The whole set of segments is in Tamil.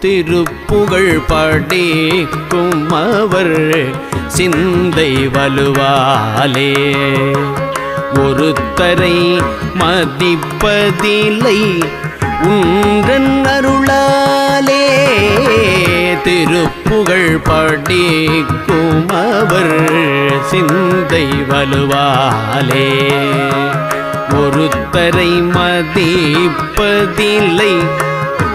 திருப்புகழ் படிக்கும் அவர் சிந்தை வலுவாலே. ஒருத்தரை மதிப்பதில்லை உன்றன் அருளாலே. திருப்புகழ் படிக்கும் அவர் சிந்தை வலுவாலே. ஒருத்தரை மதிப்பதில்லை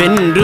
வென்று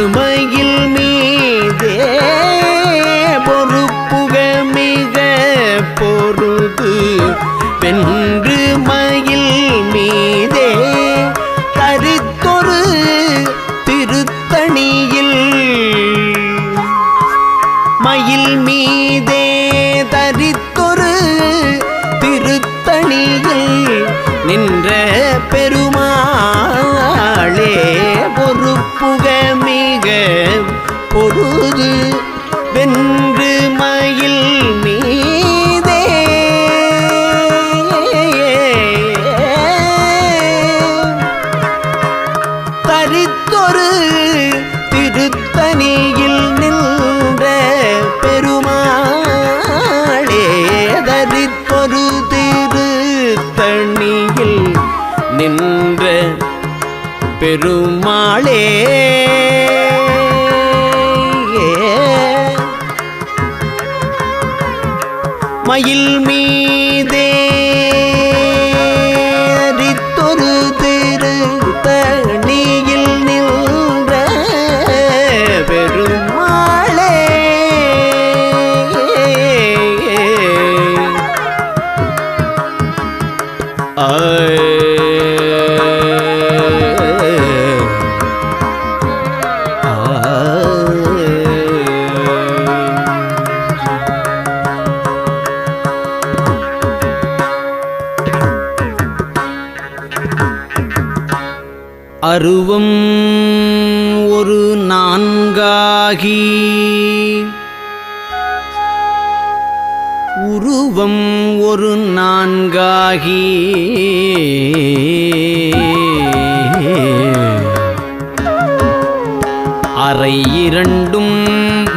அருவம் ஒரு நான்காகி. உருவம் ஒரு நான்காகி. அறை இரண்டும்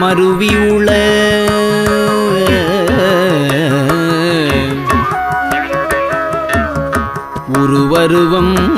மருவியுள உருவருவம்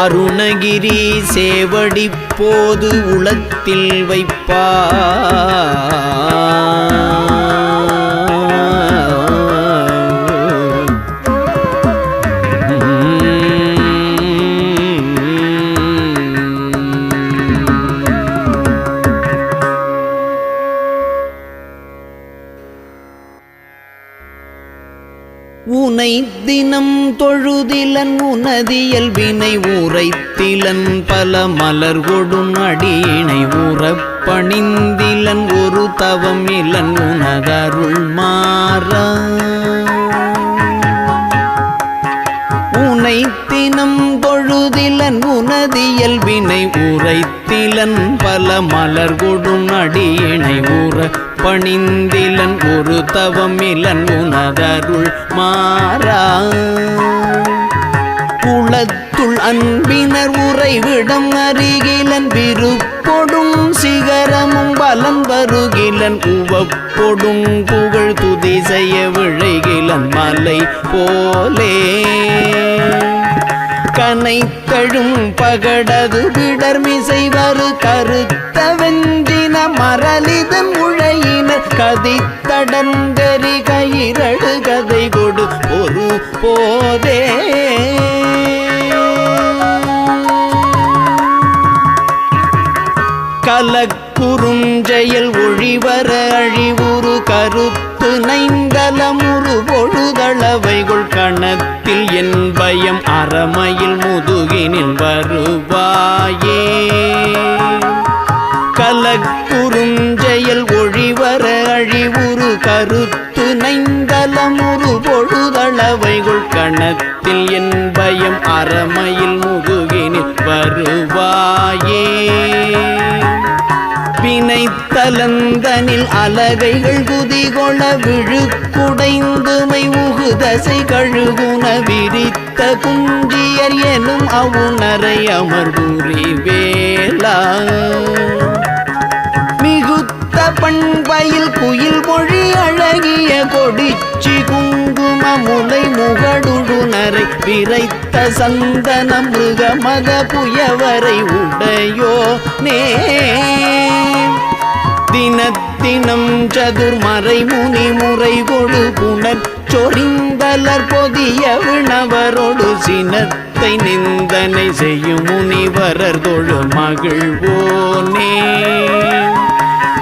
அருணகிரி சேவடி போது உளத்தில் வைப்பா உனை தினம் தொழு உனதியல் வினை உரைத்திலன் பல மலர் கொடும் அடியினை உறப்பணிந்திலன் ஒரு தவம் இலன் உனதருள் மாறா. உனைத்தினம் பொழுதிலன் தொழுதிலன் உனதியல் வினை உரைத்திலன் பல மலர் கொடும் அடியினை ஊற பணிந்திலன் ஒரு தவமிலன் உனதருள் மாறா. குளத்துள் அன்பினர் உறைவிடம் அருகிலன் விருப்பொடும் சிகரமும் பலம் வருகிலன் உவப்பொடும் புகழ் துதி செய்ய விழைகிலன் மலை போலே. கனைத்தழும் பகடது விடர்மிசை வரு கருத்த வெஞ்சின மரலிதன் உழையினர் கதித்தடங்கரி கயிரடு கதை கொடு ஒரு போதே. கலக்குறுஞ்செயல் ஒழிவர அழிவுறு கருத்து நைந்தலமுறு பொழுதளவைகுள் கணத்தில் என் பயம் அறமையில் முதுகினில் வருவாயே. கலக்குறுஞ்செயல் ஒழிவர அழிவுறு கருத்து நைந்தலமுறு பொழுதளவைகுள் கணத்தில் என் பயம் அறமையில் முதுகினில் வருவாயே. வினைத்தலந்தனில் அலகைகள் குதிகொள விழுக்குடைந்துமை உகுதசை கழுகுன விரித்த குஞ்சியர் எனும் அவுணரை அமர்புரி வேலா. மிகுத்த பண்பையில் குயில் மொழி அழகிய கொடிச்சி குங்கும முலை முகடுடுனரை விரைத்த சந்தன மிருக மத புயவரை உடையோ நே தினத்தினம் சதுர்மறை முனி முறை கொடு புணர் சொரிந்தலர் பொதிய விணவரோடு சினத்தை நிந்தனை செய்யும் முனிவரர் தொழு மகிழ்வோனே.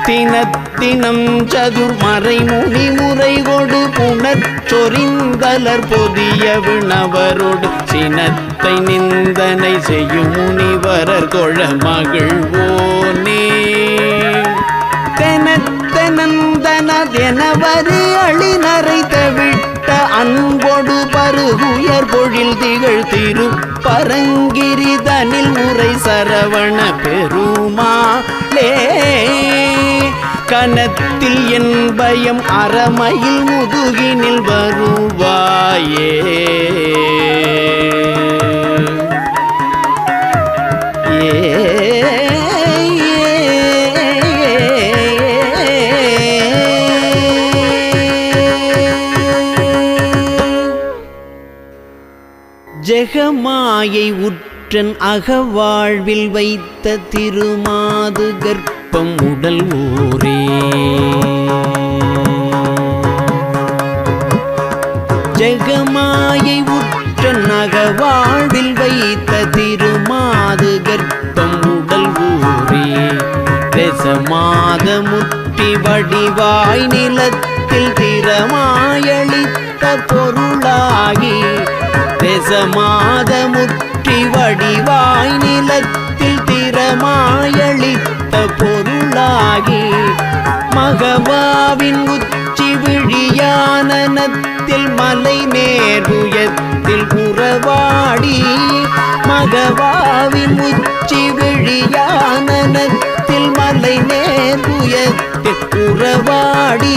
தினத்தினம் சதுர்மறை முனி முறை கொடு புணர் சொரிந்தலர் பொதிய விணவரோடு சினத்தை நிந்தனை செய்யும் முனிவரர் தொழ மகிழ்வோனே. தவிட்ட பருகுயர் பொழில் திகழ் திரு பரங்கிரிதனில் முறை சரவண பெருமாளே கனத்தில் என் பயம் அறமையில் முதுகினில் வருவாயே. ஏ ஜெகமாயை உற்றன் அகவாழ்வில் வைத்த திருமாது கர்ப்பம் உடல் ஊரே. ஜெகமாயை உற்றன் அகவாழ்வில் வைத்த திருமாது கர்ப்பம் உடல் ஊரே. ரசமாத முட்டி வடிவாய் நிலத்தில் திறமாயளித்த பொருளாகி ரசமாத முற்றி வடிவாய் நிலத்தில் திறமாயளித்த பொருளாகி மகவாவின் உச்சி விழியானனத்தில் மலை நேருயத்தில் புறவாடி மகவாவின் உச்சி விழியானனத்தில் மலை நேருயத்தில் புறவாடி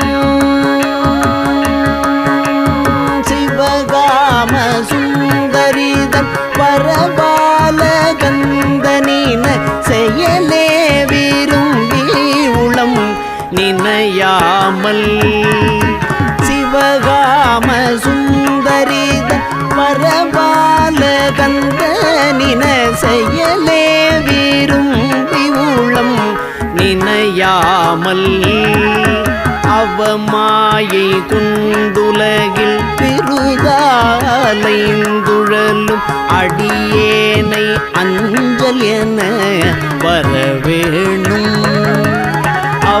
நினையாமல் சிவகாம சுந்தரித பரபால கந்தனின செயலே விரும்பி உளம் நினையாமல். அவமாயை குண்டுலகில் பெருதாலைந்துழலும் அடியேனை அஞ்சல் என வரவேணும்.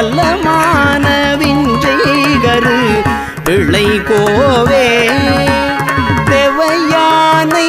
நலமான விஞ்சைகரு பிள்ளை கோவே தேவையானை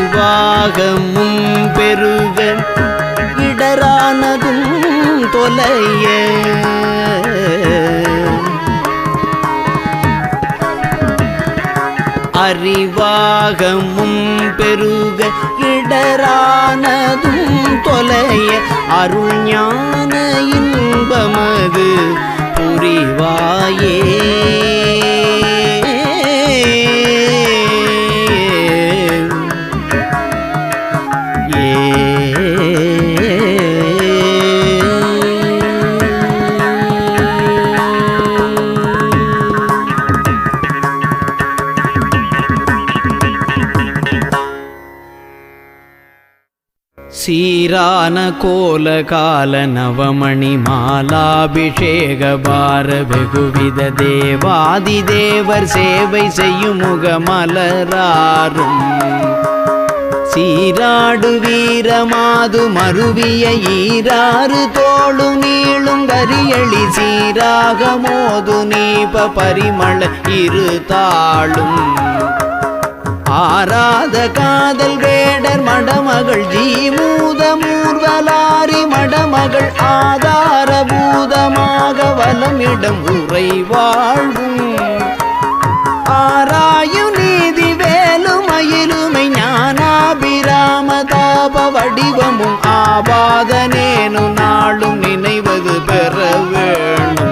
வாகமும் பெருக இடரானதும் தொலைய. அறிவாகமும் பெருக இடரானதும் தொலைய. அருஞான ஞான சீரான கோல கால நவமணி மாலாபிஷேக பார வெகுவித தேவாதி தேவர் சேவை செய்யும் முகமலராரும் சீராடு வீரமாது மருவிய ஈராறு தோளு நீளும் கரியளி சீராக மோது நீப பரிமள இரு தாளும் ஆராத காதல்கள் மடமகள் ஜீமூத மூர்வலாரி மடமகள் ஆதார பூதமாக வலமிடம் உரை வாழ்வும். ஆராயு நீதி வேலுமயிலுமை ஞானாபிராம தாப வடிவமும் ஆபாதனேனு நாளும் நினைவது பெற வேணும்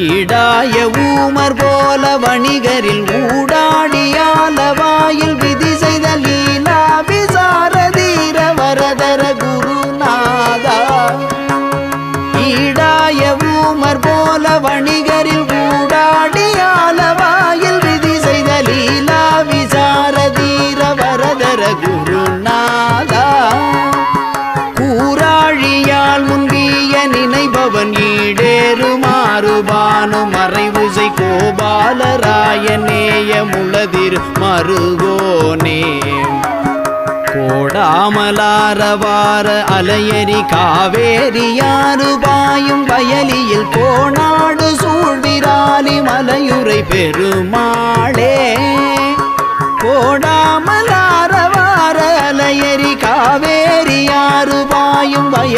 ஈடாய ஊமர் போல வணிகரில் ஊடாடியால வாயில் விதி செய்த லீலா விசாரதீர வரதர குருநாதா. ஈடாய ஊமர் போல வணிகரில் ஊடாடியால வாயில் விதி செய்த லீலா விசாரதீர வரதர குருநாதா. கூராழியால் முன்பிய நினைபவன் ஈடேறுமாறு பெருமாறுபானு மறைவுசை கோபாலராயநேய முளதிர் மருகோனே. கோடாமலாரவார அலையரி காவேரியாறு பாயும் வயலியில் கோணாடு சூழ்விராலி மலையுரை பெருமாளே. கோடாமலா